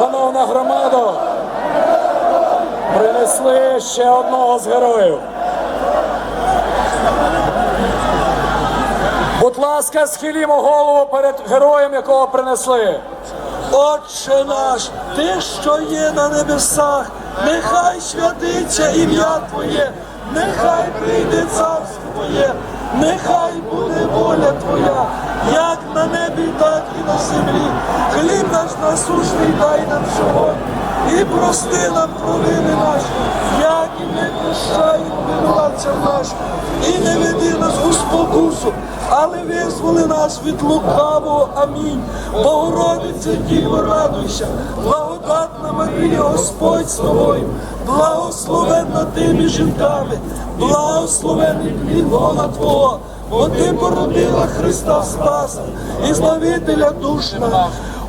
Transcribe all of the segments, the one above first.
Шановна громада, принесли ще одного з героїв. Будь ласка, схилімо голову перед героєм, якого принесли. Отче наш, ти, що є на небесах, нехай святиться ім'я Твоє, нехай прийде царство Твоє, нехай буде воля Твоя, насущний дай нам сьогодні, і прости нам провини наші, як і ми прощаємо винуватцям нашим, і не веди нас у спокусу, але визволи нас від лукавого. Амінь. Богородице, Діво, радуйся, благодатна Марія, Господь з тобою, благословенна ти між жінками, благословений плід лона Твого, бо ти породила Христа Спаса і Збавителя душ наших.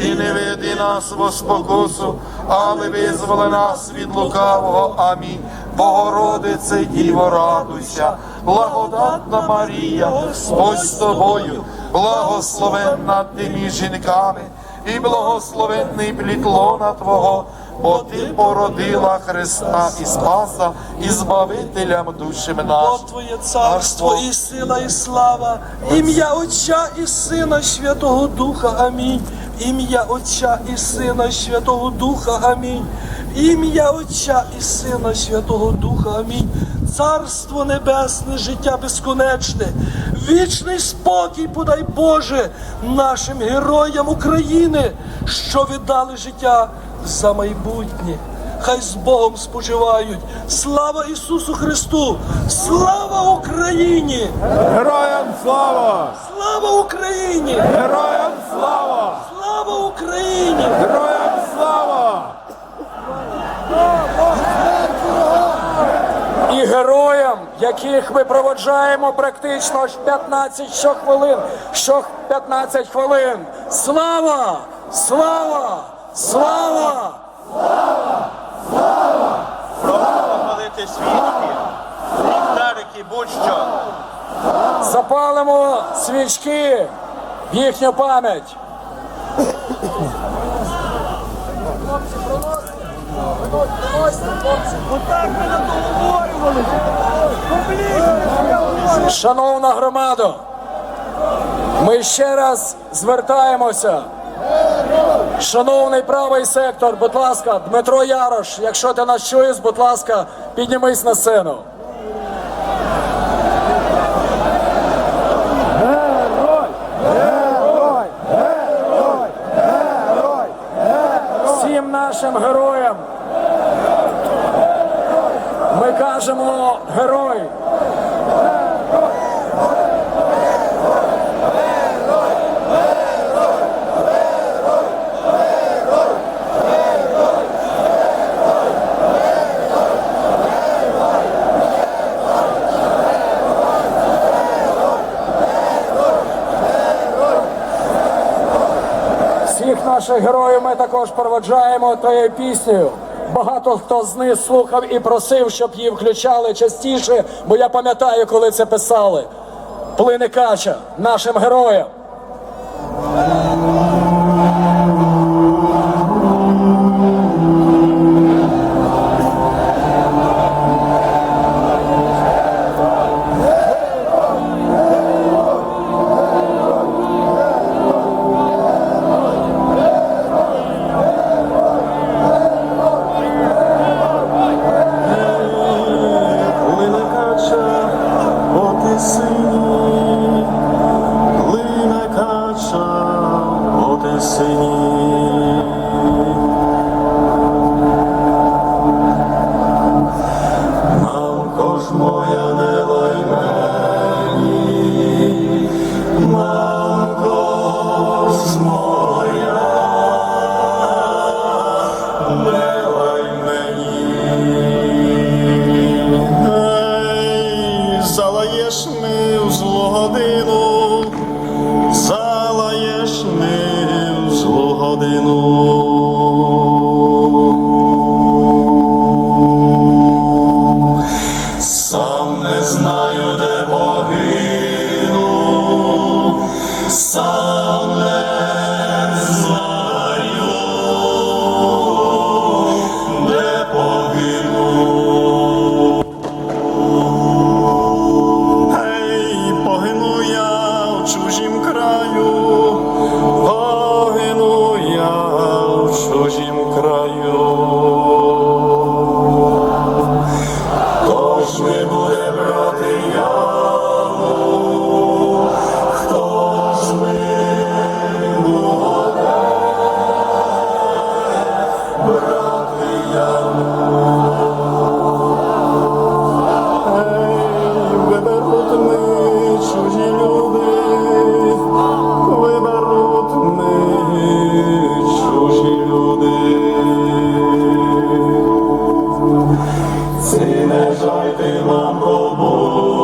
І не веди нас в спокусу, але визволи нас від лукавого. Амінь. Богородице, Діво, радуйся, благодатна Марія, Господь з тобою, благословенна ти жінками, і благословенний плід лона Твого, бо ти породила Христа і Спаса, і Збавителям душі нашим. Твоє царство і сила, і слава, ім'я Отця і Сина Святого Духа. Амінь. Ім'я Отця і Сина і Святого Духа. Амінь. Ім'я Отця і Сина Святого Духа. Амінь. Царство небесне, життя безконечне, вічний спокій, подай Боже, нашим героям України, що віддали життя за майбутнє. Хай з Богом спочивають. Слава Ісусу Христу! Слава Україні! Героям слава! Слава Україні! Героям слава! Слава Україні! Героям слава! І героям, яких ми проводжаємо практично аж 15 щохвилин, що 15 хвилин. Слава! Слава! Слава! Палити свічки, ліхтарики, будь-що. Запалимо свічки в їхню пам'ять. Шановна громада, ми ще раз звертаємося. Шановний правий сектор, будь ласка, Дмитро Ярош, якщо ти нас чуєш, будь ласка, піднімись на сцену. всім нашим героям. Ми кажемо герой. Всіх наших героїв ми також проводжаємо тією піснею. Багато хто з них слухав і просив, щоб її включали частіше, бо я пам'ятаю, коли це писали. Плине кача нашим героям. ми в годину, залаєш ми в годину. Сам не знаю, де погину, сам брати я. Дайте нам роботу.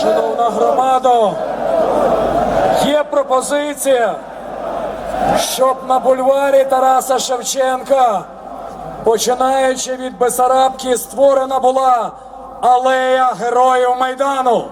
Шановна громада, є пропозиція, щоб на бульварі Тараса Шевченка, починаючи від Бесарабки, створена була алея героїв майдану.